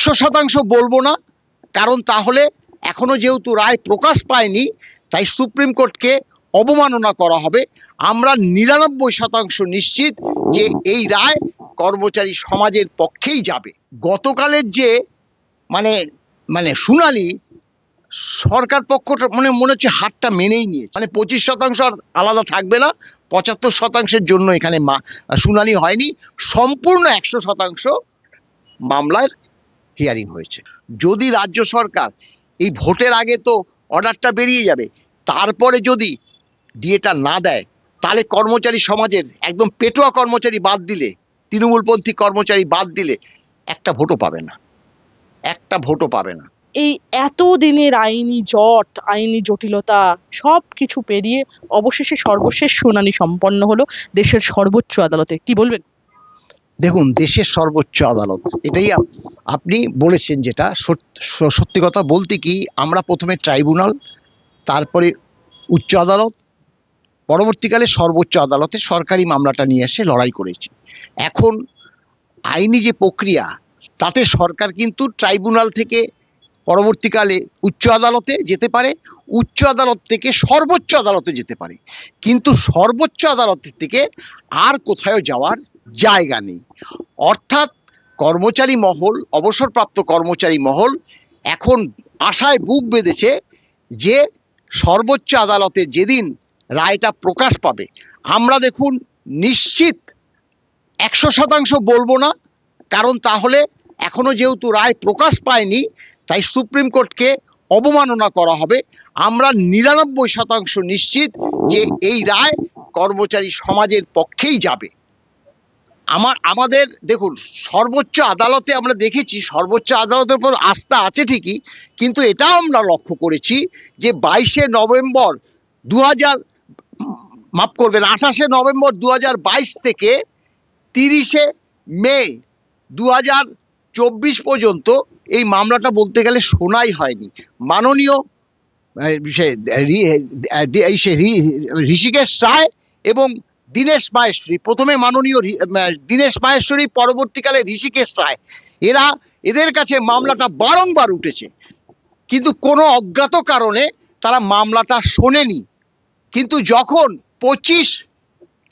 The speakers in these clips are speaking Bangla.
একশো শতাংশ বলব না, কারণ তাহলে এখনও যেহেতু রায় প্রকাশ পায়নি, তাই সুপ্রিম কোর্টকে অবমাননা করা হবে। আমরা নিরানব্বই শতাংশ নিশ্চিত যে এই রায় কর্মচারী সমাজের পক্ষেই যাবে। গতকালের যে মানে মানে শুনানি, সরকার পক্ষটা মানে মনে হচ্ছে হাতটা মেনেই নিয়েছে। মানে পঁচিশ শতাংশ আর আলাদা থাকবে না, পঁচাত্তর শতাংশের জন্য এখানে মা- শুনানি হয়নি। সম্পূর্ণ একশো শতাংশ মামলার হিয়ারিং হয়েছে। যদি রাজ্য সরকার এই ভোটের আগে তো অর্ডারটা বেরিয়ে যাবে, তারপরে যদি ডিএটা না দেয়, তাহলে কর্মচারী সমাজের একদম পেটোয়া কর্মচারী বাদ দিলে, তৃণমূলপন্থী কর্মচারী বাদ দিলে একটা ভোটও পাবে না। একটা ভোটও পাবে না। এই এত দিনের আইনি জট, আইনি জটিলতা সব কিছু পেরিয়ে অবশেষে সর্বশেষ শুনানি সম্পন্ন হলো দেশের সর্বোচ্চ আদালতে। কি বলবেন? দেখুন, দেশের সর্বোচ্চ আদালত। এটাই আপনি বলেছেন যেটা। সত- সত্যি কথা বলতে কি, আমরা প্রথমে ট্রাইব্যুনাল, তারপরে উচ্চ আদালত, পরবর্তীকালে সর্বোচ্চ আদালতে সরকারি মামলাটা নিয়ে এসে লড়াই করেছি। এখন আইনি যে প্রক্রিয়া, তাতে সরকার কিন্তু ট্রাইব্যুনাল থেকে পরবর্তীকালে উচ্চ আদালতে যেতে পারে, উচ্চ আদালত থেকে সর্বোচ্চ আদালতে যেতে পারে। কিন্তু সর্বোচ্চ আদালতের থেকে আর কোথাও যাওয়ার জায়গা নেই। অর্থাৎ কর্মচারী মহল, অবসরপ্রাপ্ত কর্মচারী মহল এখন আশায় বুক বেঁধেছে যে সর্বোচ্চ আদালতে যেদিন রায়টা প্রকাশ পাবে, আমরা দেখুন নিশ্চিত একশো শতাংশ বলব না, কারণ তাহলে এখনও যেহেতু রায় প্রকাশ পায়নি, তাই সুপ্রিম কোর্টকে অবমাননা করা হবে। আমরা নিরানব্বই শতাংশ নিশ্চিত যে এই রায় কর্মচারী সমাজের পক্ষেই যাবে। আমার আমাদের দেখুন সর্বোচ্চ আদালতে আমরা দেখেছি সর্বোচ্চ আদালতের উপর আস্থা আছে ঠিকই কিন্তু এটাও আমরা লক্ষ্য করেছি যে বাইশে নভেম্বর দু হাজার মাফ করবেন আঠাশে নভেম্বর দু হাজার বাইশ থেকে তিরিশে মে দু চব্বিশ পর্যন্ত এই মামলাটা বলতে গেলে শোনাই হয়নি। মাননীয় সে, ঋষিকেশ রায় এবং দীনেশ মাহেশ্বরী, প্রথমে মাননীয় দীনেশ মাহেশ্বরী, পরবর্তীকালে ঋষিকেশ রায়। এরা এদের কাছে মামলাটা বারংবার উঠেছে। কিন্তু কোনো অজ্ঞাত কারণে তারা মামলাটা শোনেনি। কিন্তু যখন পঁচিশ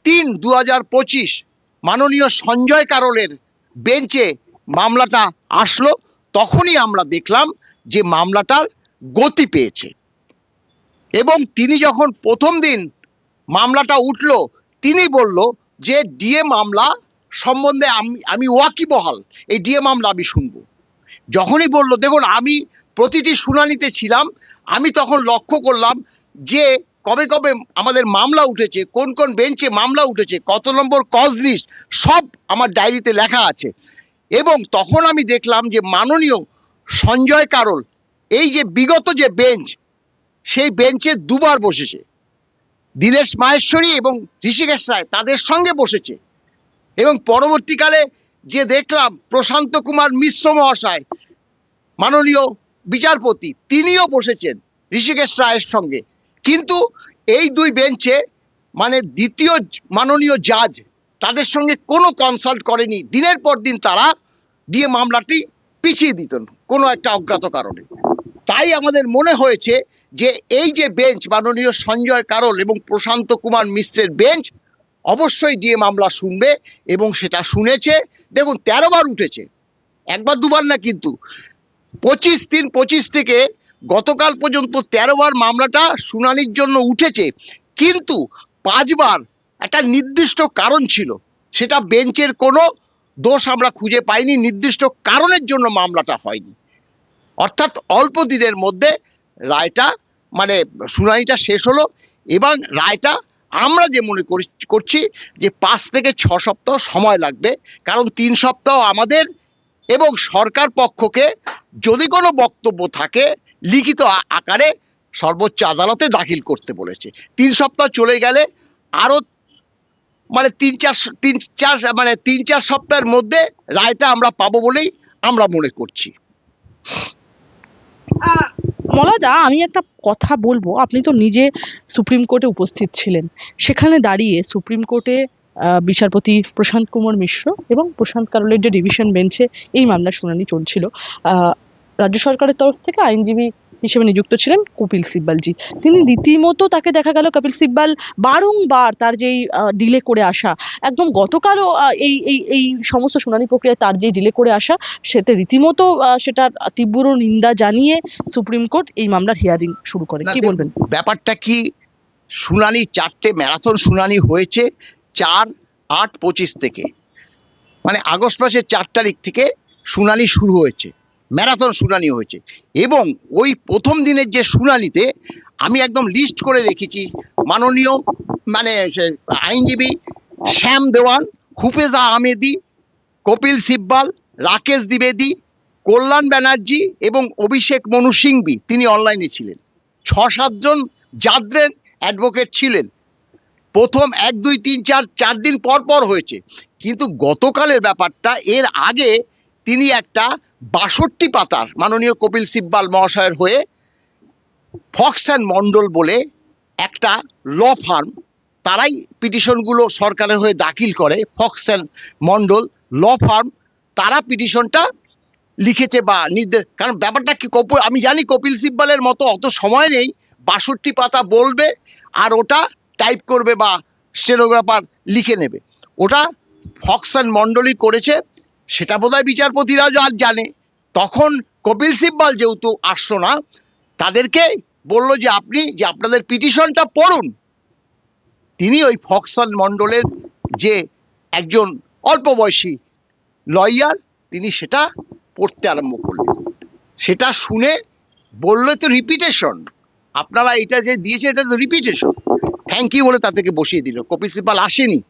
তিন দু হাজার পঁচিশ মাননীয় সঞ্জয় কারলের বেঞ্চে মামলাটা আসলো, তখনই আমরা দেখলাম যে মামলাটার গতি পেয়েছে। এবং তিনি যখন প্রথম দিন মামলাটা উঠল তিনি বলল যে ডিএ মামলা সম্বন্ধে আমি আমি ওয়াকিবহাল। এই ডিএ মামলা আমি শুনব। যখনই বলল, দেখুন, আমি প্রতিটি শুনানিতে ছিলাম, আমি তখন লক্ষ্য করলাম যে কবে কবে আমাদের মামলা উঠেছে, কোন কোন বেঞ্চে মামলা উঠেছে, কত নম্বর কজ লিস্ট, সব আমার ডায়েরিতে লেখা আছে। এবং তখন আমি দেখলাম যে মাননীয় সঞ্জয় কারল, এই যে বিগত যে বেঞ্চ, সেই বেঞ্চে দুবার বসেছে। দীনেশ মাহেশ্বরী এবং ঋষিকেশ রায় তাদের সঙ্গে বসেছে। এবং পরবর্তীকালে যে দেখলাম প্রশান্ত কুমার মিশ্র মহাশয়, মাননীয় বিচারপতি, তিনিও বসেছেন ঋষিকেশ রায়ের সঙ্গে। কিন্তু এই দুই বেঞ্চে মানে দ্বিতীয় মাননীয় জাজ তাদের সঙ্গে কোনো কনসাল্ট করেনি। দিনের পর দিন তারা দিয়ে মামলাটি পিছিয়ে দিতেন কোনো একটা অজ্ঞাত কারণে। তাই আমাদের মনে হয়েছে যে এই যে বেঞ্চ মাননীয় সঞ্জয় কারল এবং প্রশান্ত কুমার মিশ্রের বেঞ্চ অবশ্যই ডিএ মামলা শুনবে এবং সেটা শুনেছে। দেখুন, তেরো বার উঠেছে। একবার, দুবার না কিন্তু। পঁচিশ তিন, পঁচিশ থেকে গতকাল পর্যন্ত তেরো বার মামলাটা শুনানির জন্য উঠেছে। কিন্তু পাঁচবার একটা নির্দিষ্ট কারণ ছিল। সেটা বেঞ্চের কোনো দোষ আমরা খুঁজে পাইনি। নির্দিষ্ট কারণের জন্য মামলাটা হয়নি। অর্থাৎ অল্প দিনের মধ্যে রায়টা মানে শুনানিটা শেষ হলো এবং রায়টা আমরা যে মনে করি- করছি যে পাঁচ থেকে ছ সপ্তাহ সময় লাগবে। কারণ তিন সপ্তাহ আমাদের এবং সরকার পক্ষকে যদি কোনো বক্তব্য থাকে, লিখিত আকারে সর্বোচ্চ আদালতে দাখিল করতে বলেছে। তিন সপ্তাহ চলে গেলে আরও মানে তিন চার তিন চার মানে তিন চার সপ্তাহের মধ্যে রায়টা আমরা পাবো বলেই আমরা মনে করছি। মলয়দা আমি একটা কথা বলব। আপনি তো নিজে সুপ্রিম কোর্টে উপস্থিত ছিলেন। সেখানে দাঁড়িয়ে সুপ্রিম কোর্টে বিচারপতি প্রশান্ত কুমার মিশ্র এবং প্রশান্ত কারোলের যে ডিভিশন বেঞ্চে এই মামলার শুনানি চলছিল। রাজ্য সরকারের তরফ থেকে আইনজীবী হিসেবে নিযুক্ত ছিলেন কপিল সিব্বালজি। তিনি রীতিমতো তাকে দেখা গেল কপিল সিব্বাল বারংবার তার যেই ডিলে করে আসা একদম গতকালও এই এই এই সমস্ত শুনানি প্রক্রিয়ায় তার যে ডিলে করে আসা সেতে রীতিমতো সেটার তীব্র নিন্দা জানিয়ে সুপ্রিম কোর্ট এই মামলার হিয়ারিং শুরু করে কি বলবেন? ব্যাপারটা কি? শুনানি চারটে ম্যারাথন শুনানি হয়েছে চার আট পঁচিশ থেকে। মানে আগস্ট মাসের চার তারিখ থেকে শুনানি শুরু হয়েছে। ম্যারাথন শুনানি হয়েছে। এবং ওই প্রথম দিনের যে শুনানিতে আমি একদম লিস্ট করে রেখেছি মাননীয় মানে আইনজীবী শ্যাম দেওয়ান হুফেজা আহমেদি, কপিল সিব্বাল, রাকেশ দ্বিবেদী, কল্যাণ ব্যানার্জি এবং অভিষেক মনু সিংবি তিনি অনলাইনে ছিলেন। ছ সাতজন জাদ্রের অ্যাডভোকেট ছিলেন। প্রথম এক, দুই, তিন, চার চার দিন পর পর হয়েছে। কিন্তু গতকালের ব্যাপারটা, এর আগে তিনি একটা বাষট্টি পাতার মাননীয় কপিল সিব্বাল মহাশয়ের হয়ে ফক্স অ্যান্ড মন্ডল বলে একটা ল ফার্ম, তারাই পিটিশনগুলো সরকারের হয়ে দাখিল করে, Fox and Mondal, law firm, তারা পিটিশনটা লিখেছে বা নির্দেশ কারণ ব্যাপারটা কি, কপ, আমি জানি কপিল সিব্বালের মতো অত সময় নেই, বাষট্টি পাতা বলবে আর ওটা টাইপ করবে বা স্টেনোগ্রাফার লিখে নেবে। ওটা ফক্স অ্যান্ড মন্ডলই করেছে সেটা বোধহয় বিচারপতিরাও আর জানে। তখন কপিল সিব্বাল যেহেতু আসলো না, তাদেরকে বলল যে আপনি, যে আপনাদের পিটিশনটা পড়ুন। তিনি ওই ফক্সন মন্ডলের যে একজন অল্প বয়সী লয়ার, তিনি সেটা পড়তে আরম্ভ করলেন। সেটা শুনে বললে তো রিপিটেশন আপনারা এটা যে দিয়েছে এটা তো রিপিটেশন থ্যাংক ইউ বলে তাদেরকে বসিয়ে দিল। কপিল সিব্বাল আসেনি।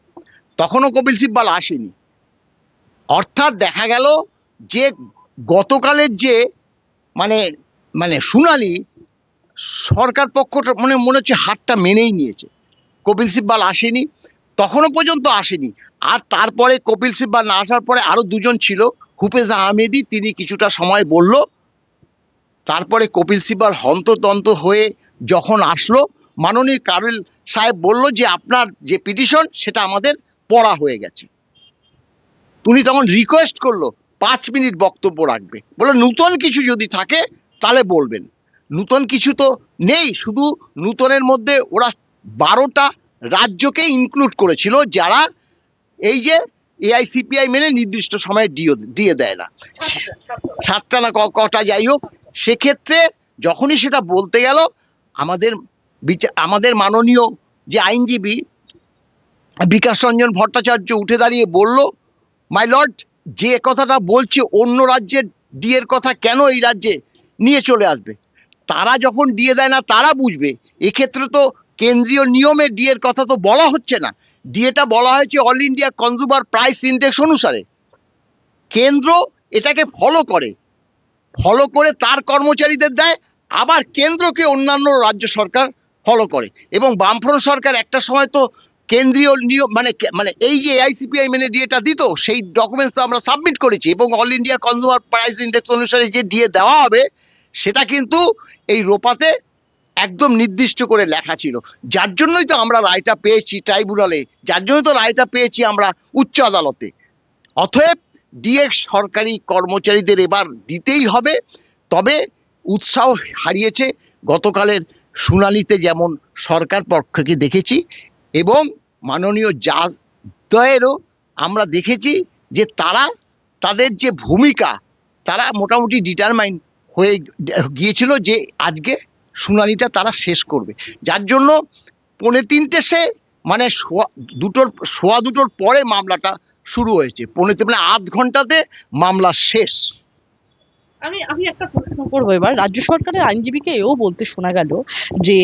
তখনও কপিল সিব্বাল আসেনি। অর্থাৎ দেখা গেল যে গতকালের যে মানে মানে শুনানি সরকার পক্ষটা মনে মনে হচ্ছে হাতটা মেনেই নিয়েছে। কপিল সিব্বাল আসেনি, তখনও পর্যন্ত আসেনি। আর তারপরে কপিল সিব্বাল না আসার পরে আরও দুজন ছিল, হুফেজ আহমেদি তিনি কিছুটা সময় বলল। তারপরে কপিল সিব্বাল হন্ততন্ত হয়ে যখন আসলো, মাননীয় কারুল সাহেব বলল যে, আপনার যে পিটিশন সেটা আমাদের পড়া হয়ে গেছে। উনি তখন রিকোয়েস্ট করল, পাঁচ মিনিট বক্তব্য রাখবে। বলে নূতন কিছু যদি থাকে, তাহলে বলবেন। নূতন কিছু তো নেই, শুধু নূতনের মধ্যে ওরা বারোটা রাজ্যকে ইনক্লুড করেছিল, যারা এই যে এআইসিপিআই মেনে নির্দিষ্ট সময়ে দিয়ে দিয়ে দেয় না। সাতটা না কটা যাই হোক, সেক্ষেত্রে যখনই সেটা বলতে গেল, আমাদের বিচা- আমাদের মাননীয় যে আইনজীবী বিকাশ রঞ্জন ভট্টাচার্য উঠে দাঁড়িয়ে বলল মাই লর্ড যে কথাটা বলছে অন্য রাজ্যের ডিএর কথা কেন এই রাজ্যে নিয়ে চলে আসবে? তারা যখন দিয়ে দেয় না, তারা বুঝবে। এক্ষেত্রে তো কেন্দ্রীয় নিয়মে ডিএর কথা তো বলা হচ্ছে না। ডিএটা বলা হয়েছে all India consumer price index অনুসারে। কেন্দ্র এটাকে ফলো করে। ফলো করে তার কর্মচারীদের দেয়, আবার কেন্দ্রকে অন্যান্য রাজ্য সরকার ফলো করে। এবং বামফ্রন্ট সরকার একটা সময় তো কেন্দ্রীয় নিয়ম মানে মানে এই যে আইসিপিআই মেনে ডিএটা দিত, সেই ডকুমেন্টস তো আমরা সাবমিট করেছি এবং all India consumer price index অনুসারে যে ডিএ দেওয়া হবে, সেটা কিন্তু এই রোপাতে একদম নির্দিষ্ট করে লেখা ছিল। যার জন্যই তো আমরা রায়টা পেয়েছি ট্রাইব্যুনালে যার জন্য তো রায়টা পেয়েছি আমরা উচ্চ আদালতে। অতএব ডিএক্স সরকারি কর্মচারীদের এবার দিতেই হবে, তবে উৎসাহ হারিয়েছে গতকালের শুনানিতে যেমন সরকার পক্ষকে দেখেছি এবং মাননীয় জাজ দ্বয়েরও আমরা দেখেছি যে তারা তাদের যে ভূমিকা, তারা মোটামুটি ডিটারমাইন হয়ে গিয়েছিল যে আজকে শুনানিটা তারা শেষ করবে। যার জন্য পৌনে তিনটে সে মানে সোয়া দুটোর সোয়া দুটোর পরে মামলাটা শুরু হয়েছে। পৌনে মানে আধ ঘন্টাতে মামলা শেষ। আমি আমি একটা প্রশ্ন করব এবার। রাজ্য সরকারের আইনজীবীকে এও বলতে শোনা গেল যে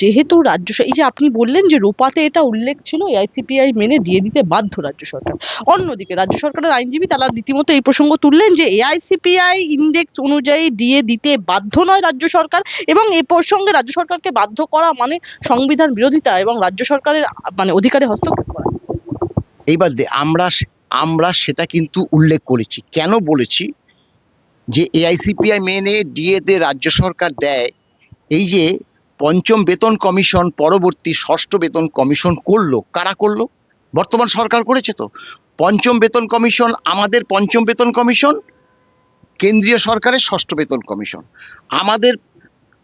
যেহেতু রাজ্য এই যে আপনি বললেন যে রোপাতে এটা উল্লেখ ছিল, এআইসিপিআই মেনে দিয়ে দিতে বাধ্য রাজ্য সরকার। অন্যদিকে রাজ্য সরকারের আইনজীবী তারা রীতিমতো এই প্রসঙ্গ তুললেন যে, এআইসিপিআই ইন্ডেক্স অনুযায়ী দিয়ে দিতে বাধ্য নয় রাজ্য সরকার এবং এ প্রসঙ্গে রাজ্য সরকারকে বাধ্য করা মানে সংবিধান বিরোধিতা এবং রাজ্য সরকারের মানে অধিকারে হস্তক্ষেপ করা। এইবার আমরা আমরা সেটা কিন্তু উল্লেখ করেছি। কেন বলেছি? যে এআইসিপিআই মেনে ডিএতে রাজ্য সরকার দেয়, এই যে পঞ্চম বেতন কমিশন, পরবর্তী ষষ্ঠ বেতন কমিশন করল, কারা করল? বর্তমান সরকার করেছে তো। পঞ্চম বেতন কমিশন, আমাদের পঞ্চম বেতন কমিশন, কেন্দ্রীয় সরকারের ষষ্ঠ বেতন কমিশন। আমাদের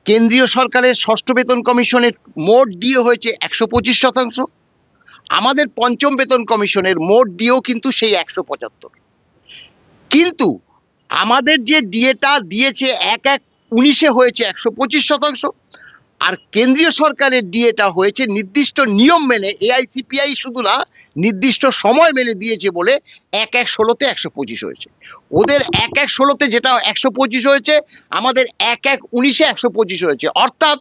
কেন্দ্রীয় সরকারের ষষ্ঠ বেতন কমিশনের মোট ডিএ হয়েছে একশো পঁচিশ শতাংশ। আমাদের পঞ্চম বেতন কমিশনের মোট ডিও কিন্তু সেই একশো পঁচাত্তর। কিন্তু আমাদের যে ডিএটা দিয়েছে এক এক উনিশে হয়েছে একশো পঁচিশ শতাংশ, আর কেন্দ্রীয় সরকারের ডিএটা হয়েছে নির্দিষ্ট নিয়ম মেনে এআইসিপিআই শুধু না, নির্দিষ্ট সময় মেনে দিয়েছে বলে এক এক ষোলোতে একশো পঁচিশ হয়েছে। ওদের এক এক ষোলোতে যেটা একশো পঁচিশ হয়েছে, আমাদের এক এক উনিশে একশো পঁচিশ হয়েছে। অর্থাৎ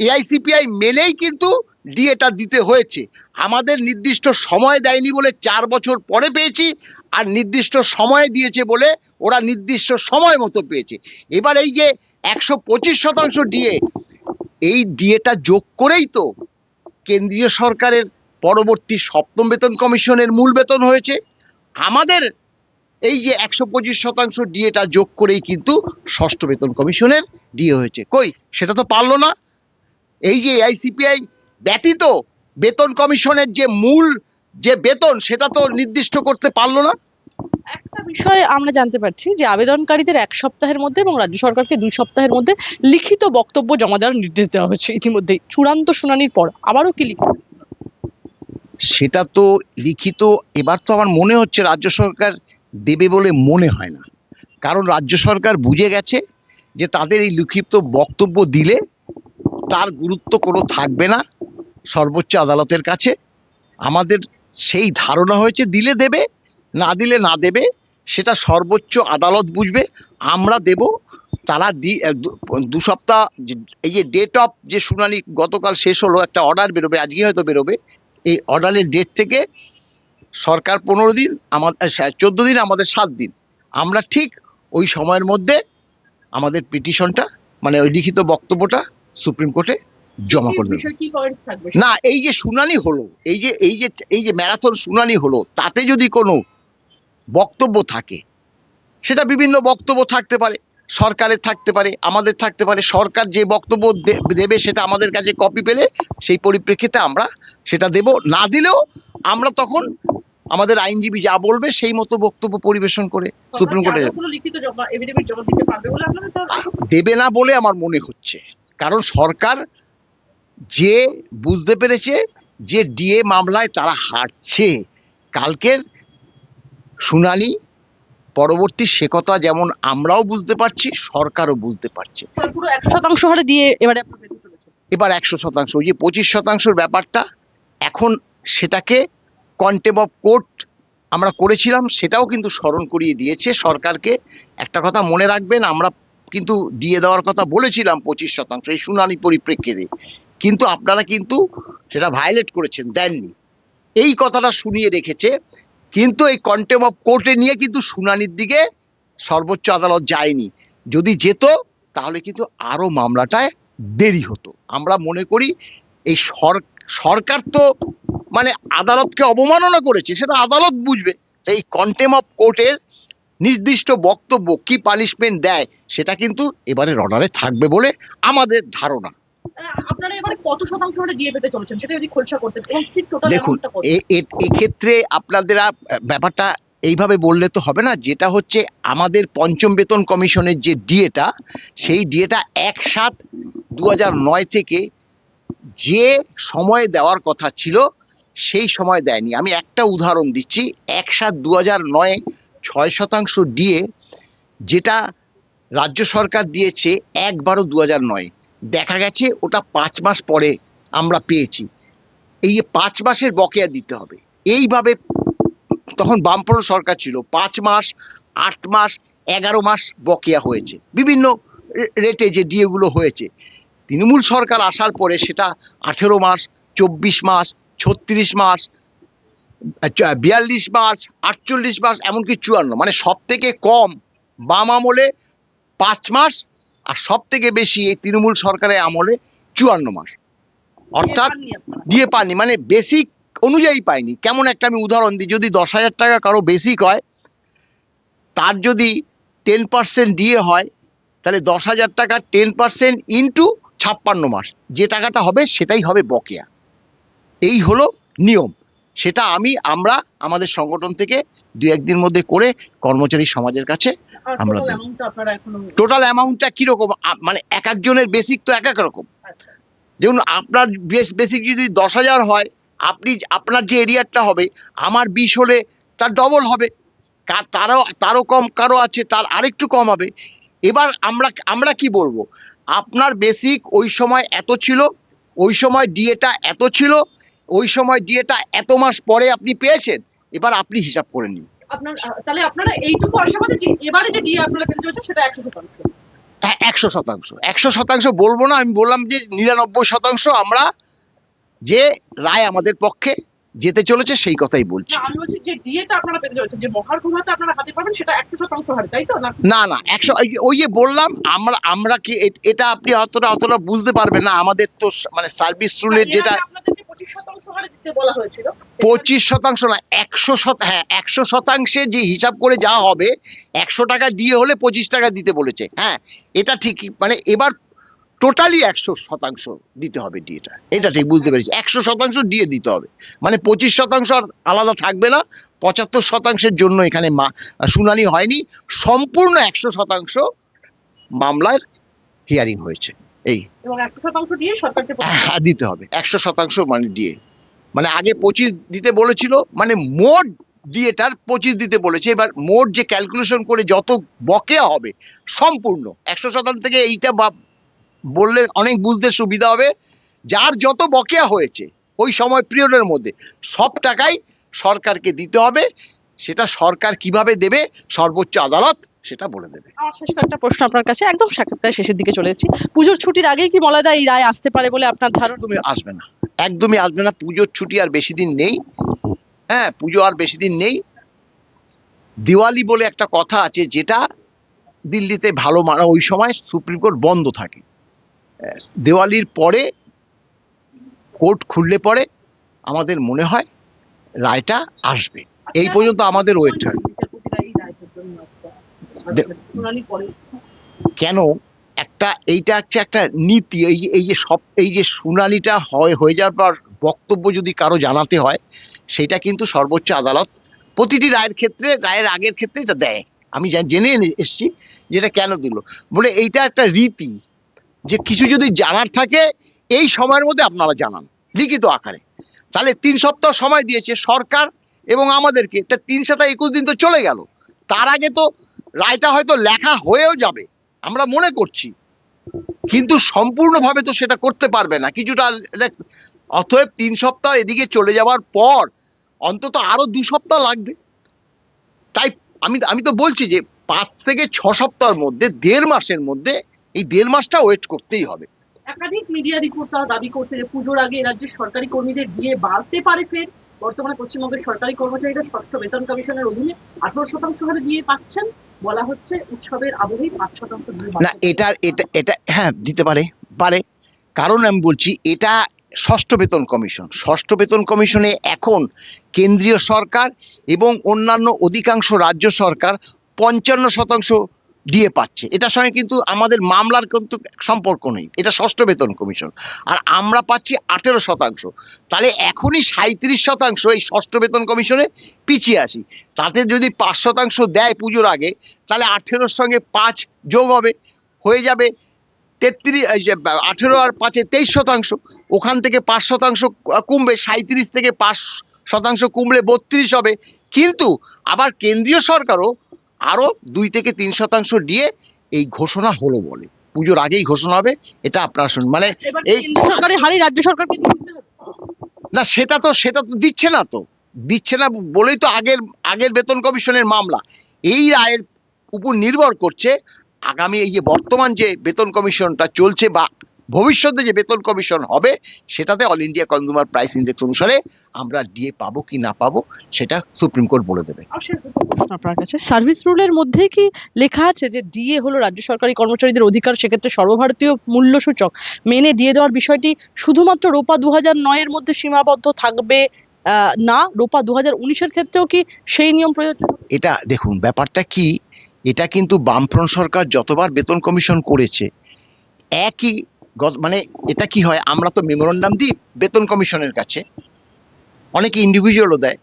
এআইসিপিআই মেনেই কিন্তু ডিএটা দিতে হয়েছে। আমাদের নির্দিষ্ট সময় দেয়নি বলে চার বছর পরে পেয়েছি, আর নির্দিষ্ট সময় দিয়েছে বলে ওরা নির্দিষ্ট সময় মতো পেয়েছে। এবার এই যে একশো পঁচিশ শতাংশ ডিএ এই ডিএটা যোগ করেই তো কেন্দ্রীয় সরকারের পরবর্তী সপ্তম বেতন কমিশনের মূল বেতন হয়েছে। আমাদের এই যে একশো পঁচিশ শতাংশ ডিএটা যোগ করেই কিন্তু ষষ্ঠ বেতন কমিশনের ডিএ হয়েছে। কই? সেটা তো পারল না। এই যে আইসিপিআই ব্যতীত বেতন কমিশনের যে মূল যে বেতন সেটা তো নির্দিষ্ট করতে পারল না। একটা বিষয় আমরা জানতে পারছি যে আবেদনকারীদের এক সপ্তাহের মধ্যে এবং রাজ্য সরকারকে দুই সপ্তাহের মধ্যে লিখিত বক্তব্য জমা দেওয়ার নির্দেশ দেওয়া হয়েছে ইতিমধ্যেই। চূড়ান্ত শুনানির পর আবারও কি লিখিত সেটা তো লিখিত এবার তো আমার মনে হচ্ছে রাজ্য সরকার দেবে বলে মনে হয় না। কারণ রাজ্য সরকার বুঝে গেছে যে তাদের এই লিখিত বক্তব্য দিলে তার গুরুত্ব কোনো থাকবে না, সর্বোচ্চ আদালতের কাছে। আমাদের সেই ধারণা হয়েছে, দিলে দেবে, না দিলে না দেবে, সেটা সর্বোচ্চ আদালত বুঝবে, আমরা দেব। তারা দি দু- সপ্তাহ, এই যে ডেট অফ যে শুনানি গতকাল শেষ হলো, একটা অর্ডার বেরোবে, আজকে হয়তো বেরোবে, এই অর্ডারের ডেট থেকে সরকার পনেরো দিন আমাদের চোদ্দ দিন, আমাদের সাত দিন। আমরা ঠিক ওই সময়ের মধ্যে আমাদের পিটিশনটা মানে ওই লিখিত বক্তব্যটা সুপ্রিম কোর্টে জমা করে দেবো। বিষয় কি পয়েন্টস থাকবে? না এই যে শুনানি হলো এই যে এই যে এই যে ম্যারাথন শুনানি হলো তাতে যদি কোনো বক্তব্য থাকে সেটা বিভিন্ন বক্তব্য থাকতে পারে সরকারের থাকতে পারে আমাদের থাকতে পারে সরকার যে বক্তব্য দেবে সেটা আমাদের কাছে কপি পেলে সেই পরিপ্রেক্ষিতে আমরা সেটা দেব। না দিলেও আমরা তখন আমাদের আইনজীবী যা বলবে সেই মতো বক্তব্য পরিবেশন করে সুপ্রিম কোর্টে? দেবে না বলে আমার মনে হচ্ছে। কারণ সরকার যে বুঝতে পেরেছে যে ডিএ মামলায় তারা হারছে। কালকের শুনানি পরবর্তী সে কথা যেমন আমরাও বুঝতে পারছি সরকারও বুঝতে পারছে। একশো শতাংশ হারে দিয়ে এবারে এবার একশো শতাংশ ওই যে পঁচিশ শতাংশের ব্যাপারটা এখন সেটাকে কন্টেম অফ কোর্ট আমরা করেছিলাম সেটাও কিন্তু স্মরণ করিয়ে দিয়েছে সরকারকে। একটা কথা মনে রাখবেন আমরা কিন্তু দিয়ে দেওয়ার কথা বলেছিলাম পঁচিশ শতাংশ, এই শুনানি পরিপ্রেক্ষিতে। কিন্তু আপনারা কিন্তু সেটা ভায়োলেট করেছেন, দেননি। এই কথাটা শুনিয়ে রেখেছে, কিন্তু এই কন্টেম অফ কোর্টে নিয়ে কিন্তু শুনানির দিকে সর্বোচ্চ আদালত যায়নি। যদি যেত, তাহলে কিন্তু আরও মামলাটায় দেরি হতো। আমরা মনে করি, এই সরকার তো মানে আদালতকে অবমাননা করেছে, সেটা আদালত বুঝবে। এই কন্টেম অফ কোর্টের নির্দিষ্ট বক্তব্য কি পানিশমেন্ট দেয় সেটা কিন্তু এবারে অর্ডারে থাকবে বলে আমাদের ধারণা। আপনারা এবারে কত শতাংশ হারে পেতে চলেছেন সেটা যদি খোলসা করতে এবং ঠিক টোটাল দেখুন এক্ষেত্রে আপনাদের ব্যাপারটা এইভাবে বললে তো হবে না যেটা হচ্ছে আমাদের পঞ্চম বেতন কমিশনের যে ডিএটা সেই ডিএটা এক সাত দু নয় থেকে যে সময় দেওয়ার কথা ছিল সেই সময় দেয়নি। আমি একটা উদাহরণ দিচ্ছি এক সাত দু হাজার নয় ছয় শতাংশ ডিএ যেটা রাজ্য সরকার দিয়েছে এক বারো দু হাজার নয়। দেখা গেছে ওটা পাঁচ মাস পরে আমরা পেয়েছি। এই পাঁচ মাসের বকেয়া দিতে হবে। এইভাবে তখন বামফ্রন্ট সরকার ছিল। পাঁচ মাস, আট মাস, এগারো মাস বকেয়া হয়েছে। বিভিন্ন রেটে যে ডিএগুলো হয়েছে। তৃণমূল সরকার আসার পরে সেটা আঠেরো মাস, চব্বিশ মাস, ছত্রিশ মাস বিয়াল্লিশ মাস আটচল্লিশ মাস এমনকি চুয়ান্ন। মানে সব থেকে কম বাম আমলে পাঁচ মাস আর সব থেকে বেশি এই তৃণমূল সরকারের আমলে চুয়ান্ন মাস অর্থাৎ দিয়ে পাননি। মানে বেসিক অনুযায়ী পাইনি। কেমন একটা আমি উদাহরণ দিই যদি দশ হাজার টাকা কারও বেসিক হয় তার যদি টেন পার্সেন্ট দিয়ে হয় তাহলে দশ হাজার টাকা টেন পার্সেন্ট ইন্টু ছাপ্পান্ন মাস যে টাকাটা হবে সেটাই হবে বকেয়া। এই হলো নিয়ম। সেটা আমি আমরা আমাদের সংগঠন থেকে দু একদিন মধ্যে করে কর্মচারী সমাজের কাছে আমরা টোটাল অ্যামাউন্টটা কীরকম? মানে এক একজনের বেসিক তো এক এক রকম। আচ্ছা। দেখুন আপনার বেসিক যদি দশ হাজার হয় আপনি আপনার যে এরিয়ারটা হবে আমার বিষ হলে তার ডবল হবে। তারও তারও কম কারও আছে তার আরেকটু কম হবে। এবার আমরা আমরা কি বলব? আপনার বেসিক ওই সময় এত ছিল ওই সময় ডিএটা এত ছিল ওই সময় ডিএটা এত মাস পরে আপনি পেয়েছেন এবার আপনি হিসাব করে নিন। আপনার তাহলে আপনারা এইটুকু আশাবাদী যে এবারে যে ডিএ আপনারা পেতে চলেছে সেটা একশো শতাংশ। হ্যাঁ একশো শতাংশ। একশো শতাংশ বলব না আমি বললাম যে নিরানব্বই শতাংশ আমরা যে রায় আমাদের পক্ষে যেতে চলেছে সেই কথাই বলছি। না না? একশো ওই যে- বললাম আমরা আমরা কি এটা আপনি অতটা অতটা বুঝতে পারবেন না আমাদের তো মানে সার্ভিস রুলের যেটা পঁচিশ শতাংশ না একশো হ্যাঁ একশো শতাংশে যে হিসাব করে যা হবে একশো টাকা দিয়ে হলে পঁচিশ টাকা দিতে বলেছে হ্যাঁ এটা ঠিকই মানে এবার টোটালি একশো শতাংশ দিতে হবে ডিএটা এটা ঠিক বুঝতে পেরেছি। একশো শতাংশ দিয়ে দিতে হবে। মানে পঁচিশ শতাংশ আর আলাদা থাকবে না। পঁচাত্তর শতাংশের জন্য এখানে মা শুনানি হয়নি। সম্পূর্ণ একশো শতাংশ মামলার হিয়ারিং হয়েছে। এই। একশো শতাংশ দিয়ে সরকারকে হ্যাঁ দিতে হবে। একশো শতাংশ মানে দিয়ে। মানে আগে পঁচিশ দিতে বলেছিল মানে মোট দিয়েটার পঁচিশ দিতে বলেছে। এবার মোট যে ক্যালকুলেশন করে যত বকেয়া হবে সম্পূর্ণ। একশো শতাংশ থেকে এইটা বা বললে অনেক বুঝতে সুবিধা হবে। যার যত বকেয়া হয়েছে ওই সময় পিরিয়ডের মধ্যে সব টাকাই সরকারকে দিতে হবে। সেটা সরকার কীভাবে দেবে সর্বোচ্চ আদালত সেটা বলে দেবে। আমার শেষ কয়েকটা প্রশ্ন আপনার কাছে একদম সাক্ষাৎকার শেষের দিকে চলে এসেছি। পুজোর ছুটির আগেই কি মলয়দা এই রায় আসতে পারে বলে আপনার ধারণা? তুমি আসবে না। একদমই আসবে না। পুজোর ছুটি আর বেশি দিন নেই। হ্যাঁ পুজো আর বেশি দিন নেই। দিওয়ালি বলে একটা কথা আছে যেটা দিল্লিতে ভালো মানা ওই সময় সুপ্রিম কোর্ট বন্ধ থাকে। দিওয়ালির পরে কোর্ট খুললে পরে আমাদের মনে হয় রায়টা আসবে। এই পর্যন্ত আমাদের ওয়েট হয়। কেন? একটা এইটা হচ্ছে একটা নীতি, এই যে- এই যে সব এই যে শুনানিটা হয় হয়ে যাওয়ার পর বক্তব্য যদি কারও জানাতে হয়, সেটা কিন্তু সর্বোচ্চ আদালত প্রতিটি রায়ের ক্ষেত্রে, রায়ের আগের ক্ষেত্রে এটা দেয়। আমি জেনে এসেছি যেটা কেন দিল। বলে এইটা একটা রীতি। যে কিছু যদি জানার থাকে, এই সময়ের মধ্যে আপনারা জানান, লিখিত আকারে। তাহলে তিন সপ্তাহ সময় দিয়েছে সরকার এবং আমাদেরকে। তা তিন সাথে একুশ দিন তো চলে গেল। তার আগে তো রায়টা হয়তো লেখা হয়েও যাবে, আমরা মনে করছি। কিন্তু সম্পূর্ণভাবে তো সেটা করতে পারবে না। কিছুটা অতএব তিন সপ্তাহ এদিকে চলে যাওয়ার পর অন্তত আরও দু সপ্তাহ লাগবে। তাই আমি আমি তো বলছি যে পাঁচ থেকে ছ সপ্তাহের মধ্যে, দেড় মাসের মধ্যে এই দেড় মাসটা ওয়েট করতেই হবে। একাধিক মিডিয়া রিপোর্টার দাবি করছে যে পুজোর আগে রাজ্যের সরকারি কর্মীদের দিয়ে বাড়তে পারে ফের। বর্তমানে পশ্চিমবঙ্গের সরকারি কর্মচারীরা ষষ্ঠ বেতন কমিশনের অধীনে আঠারো শতাংশ হারে দিয়ে পাচ্ছেন। বলা হচ্ছে উৎসবের আবহেই পাঁচ শতাংশ না এটা এটা এটা হ্যাঁ দিতে পারে পারে। কারণ আমি বলছি এটা ষষ্ঠ বেতন কমিশন। ষষ্ঠ বেতন কমিশনে এখন কেন্দ্রীয় সরকার এবং অন্যান্য অধিকাংশ রাজ্য সরকার পঞ্চান্ন শতাংশ দিয়ে পাচ্ছে। এটার সঙ্গে কিন্তু আমাদের মামলার কিন্তু সম্পর্ক নেই। এটা ষষ্ঠ বেতন কমিশন। আর আমরা পাচ্ছি আঠেরো শতাংশ। তাহলে এখনই সাঁত্রিশ শতাংশ এই ষষ্ঠ বেতন কমিশনে পিছিয়ে আসি তাতে যদি পাঁচ শতাংশ দেয় পুজোর আগে, তাহলে আঠেরোর সঙ্গে পাঁচ যোগ হবে। হয়ে যাবে তেত্রিশ আঠেরো আর পাঁচে তেইশ শতাংশ। ওখান থেকে পাঁচ শতাংশ কমবে সাঁত্রিশ থেকে পাঁচ শতাংশ কমলে বত্রিশ হবে। কিন্তু আবার কেন্দ্রীয় সরকারও আরও দুই থেকে তিন শতাংশ দিয়ে এই ঘোষণা হলো বলে। পুজোর আগেই ঘোষণা হবে এটা আপনারা শুনুন। মানে এই- সরকারি হারে রাজ্য সরকারকে হবে। না সেটা তো সেটা তো দিচ্ছে না তো। দিচ্ছে না বলেই তো আগের আগের বেতন কমিশনের মামলা। এই রায়ের উপর নির্ভর করছে আগামী এই যে বর্তমান যে বেতন কমিশনটা চলছে বা ভবিষ্যতে যে বেতন কমিশন হবে সেটাতে all India consumer price index অনুসারে আমরা ডিএ পাবো কি না পাবো সেটা সুপ্রিম কোর্ট বলে দেবে। প্রশ্ন আপনার কাছে। সার্ভিস রুলের মধ্যে কি লেখা আছে যে ডিএ হলো রাজ্য সরকারি কর্মচারীদের অধিকার সেক্ষেত্রে সর্বভারতীয় মূল্য সূচক মেনে দিয়ে দেওয়ার বিষয়টি শুধুমাত্র রোপা দু হাজার নয়ের মধ্যে সীমাবদ্ধ থাকবে না? রোপা দু হাজার উনিশের ক্ষেত্রেও কি সেই নিয়ম প্রয়োজন এটা দেখুন ব্যাপারটা কি? এটা কিন্তু বামফ্রন্ট সরকার যতবার বেতন কমিশন করেছে একই মানে এটা কি হয়? আমরা তো মেমোরান্ডাম দিই বেতন কমিশনের কাছে। অনেকে ইন্ডিভিজুয়ালও দেয়।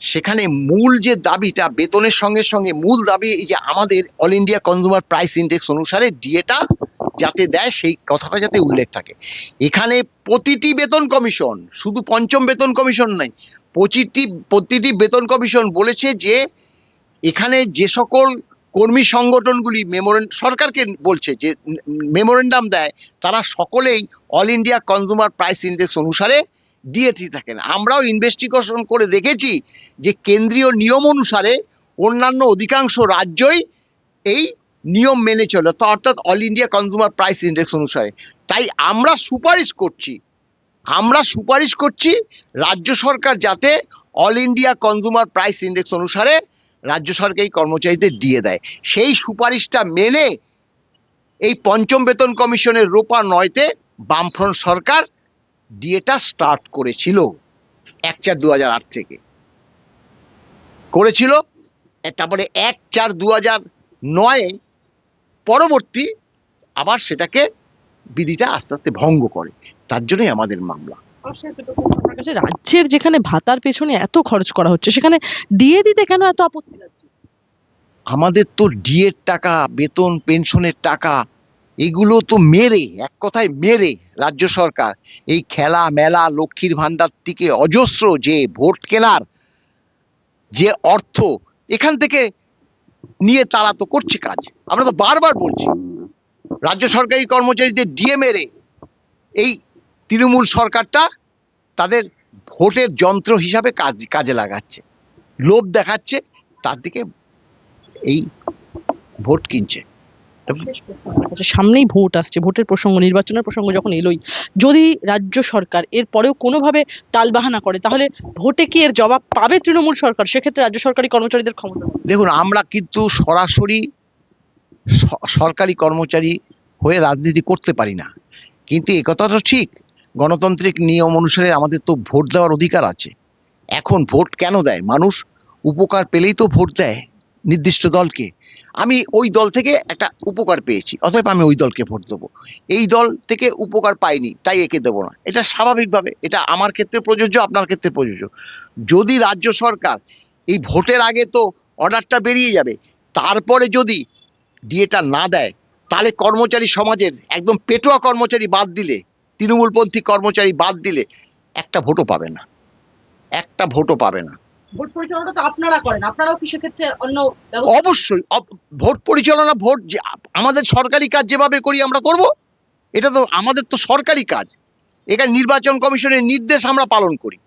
সেখানে মূল যে দাবিটা, বেতনের সঙ্গে সঙ্গে মূল দাবি এই যে আমাদের all India consumer price index অনুসারে ডিএটা যাতে দেয়, সেই কথাটা যাতে উল্লেখ থাকে। এখানে প্রতিটি বেতন কমিশন, শুধু পঞ্চম বেতন কমিশন নাই প্রতিটি প্রতিটি বেতন কমিশন বলেছে যে এখানে যে সকল কর্মী সংগঠনগুলি মেমোরেন্ড সরকারকে বলছে যে মেমোরেন্ডাম দেয়, তারা সকলেই all India consumer price index অনুসারে দিয়েছি থাকেন। আমরাও ইনভেস্টিগেশন করে দেখেছি যে কেন্দ্রীয় নিয়ম অনুসারে অন্যান্য অধিকাংশ রাজ্যই এই নিয়ম মেনে চলে তো অর্থাৎ all India consumer price index অনুসারে। তাই আমরা সুপারিশ করছি, আমরা সুপারিশ করছি রাজ্য সরকার যাতে all India consumer price index অনুসারে রাজ্য সরকার কর্মচারীদের দিয়ে দেয়। সেই সুপারিশটা মেনে এই পঞ্চম বেতন কমিশনের রোপা নয়তে বামফ্রন্ট সরকার ডিএটা স্টার্ট করেছিল এক চার দু আট থেকে। করেছিল তারপরে এক চার দু হাজার নয়ে পরবর্তী আবার সেটাকে বিধিটা আস্তে আস্তে ভঙ্গ করে। তার জন্যই আমাদের মামলা। কাছে রাজ্যের যেখানে ভাতার পেছনে এত খরচ করা হচ্ছে, সেখানে দিয়ে দিতে কেন এত আপত্তি আমাদের তো ডিএর টাকা, বেতন, পেনশনের টাকা, এগুলো তো মেরে, এক কথায় মেরে রাজ্য সরকার। এই খেলা, মেলা, লক্ষ্মীর ভাণ্ডার থেকে অজস্র যে ভোট কেনার যে অর্থ, এখান থেকে নিয়ে তারা তো করছে কাজ। আমরা তো বারবার বলছি, রাজ্য সরকারি কর্মচারীদের ডিএ মেরে এই তৃণমূল সরকারটা তাদের ভোটের যন্ত্র হিসাবে কাজ কাজে লাগাচ্ছে। লোভ দেখাচ্ছে তার দিকে এই ভোট কিনছে। আচ্ছা সামনেই ভোট আসছে। ভোটের প্রসঙ্গ নির্বাচনের প্রসঙ্গ যখন এলোই যদি রাজ্য সরকার এর পরেও কোনোভাবে টালবাহানা করে তাহলে ভোটে কি এর জবাব পাবে তৃণমূল সরকার? সেক্ষেত্রে রাজ্য সরকারি কর্মচারীদের ক্ষমতা দেখুন আমরা কিন্তু সরাসরি সরকারি কর্মচারী হয়ে রাজনীতি করতে পারি না। কিন্তু এ কথাটা ঠিক। গণতান্ত্রিক নিয়ম অনুসারে আমাদের তো ভোট দেওয়ার অধিকার আছে। এখন ভোট কেন দেয়? মানুষ উপকার পেলেই তো ভোট দেয় নির্দিষ্ট দলকে। আমি ওই দল থেকে একটা উপকার পেয়েছি, অতএব আমি ওই দলকে ভোট দেবো। এই দল থেকে উপকার পাইনি, তাই একে দেবো না। এটা স্বাভাবিকভাবে, এটা আমার ক্ষেত্রে প্রযোজ্য, আপনার ক্ষেত্রে প্রযোজ্য। যদি রাজ্য সরকার এই ভোটের আগে তো অর্ডারটা বেরিয়ে যাবে, তারপরে যদি ডিএটা না দেয়, তাহলে কর্মচারী সমাজের একদম পেটোয়া কর্মচারী বাদ দিলে তৃণমূলপন্থী কর্মচারী বাদ দিলে একটা ভোটও পাবে না। একটা ভোটও পাবে না। ভোট পরিচালনা তো আপনারা করেন আপনারাও কি সেক্ষেত্রে অন্য অবশ্যই ভোট পরিচালনা ভোট আমাদের সরকারি কাজ যেভাবে করি আমরা করব এটা তো আমাদের তো সরকারি কাজ। এখানে নির্বাচন কমিশনের নির্দেশ আমরা পালন করি।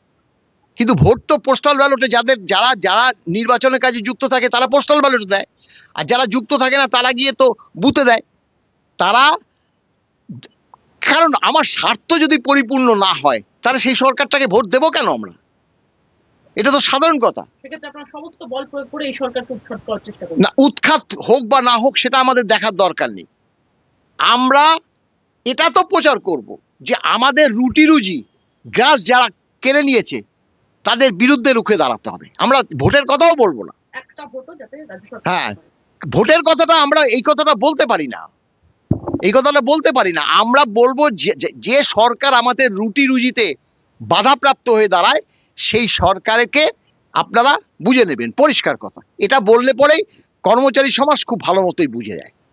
কিন্তু ভোট তো পোস্টাল ব্যালটে যাদের যারা যারা নির্বাচনের কাজে যুক্ত থাকে তারা পোস্টাল ব্যালটে দেয়। আর যারা যুক্ত থাকে না তারা গিয়ে তো বুথে দেয়। তারা কারণ আমার স্বার্থ যদি পরিপূর্ণ না হয় তাহলে সেই সরকারটাকে ভোট দেবো কেন আমরা? এটা তো সাধারণ কথা। না উৎখাত হোক বা না হোক সেটা আমাদের দেখার দরকার নেই। আমরা এটা তো প্রচার করব যে আমাদের রুটি রুজি গ্রাস যারা কেড়ে নিয়েছে তাদের বিরুদ্ধে রুখে দাঁড়াতে হবে। আমরা ভোটের কথাও বলব না। হ্যাঁ। ভোটের কথাটা আমরা এই কথাটা বলতে পারি না। এই কথাটা বলতে পারি না। আমরা বলব যে- সরকার আমাদের রুটি রুজিতে বাধাপ্রাপ্ত হয়ে দাঁড়ায়, সেই সরকারকে আপনারা বুঝে নেবেন। পরিষ্কার কথা। এটা বললে পরেই কর্মচারী সমাজ খুব ভালো মতোই বুঝে যায়।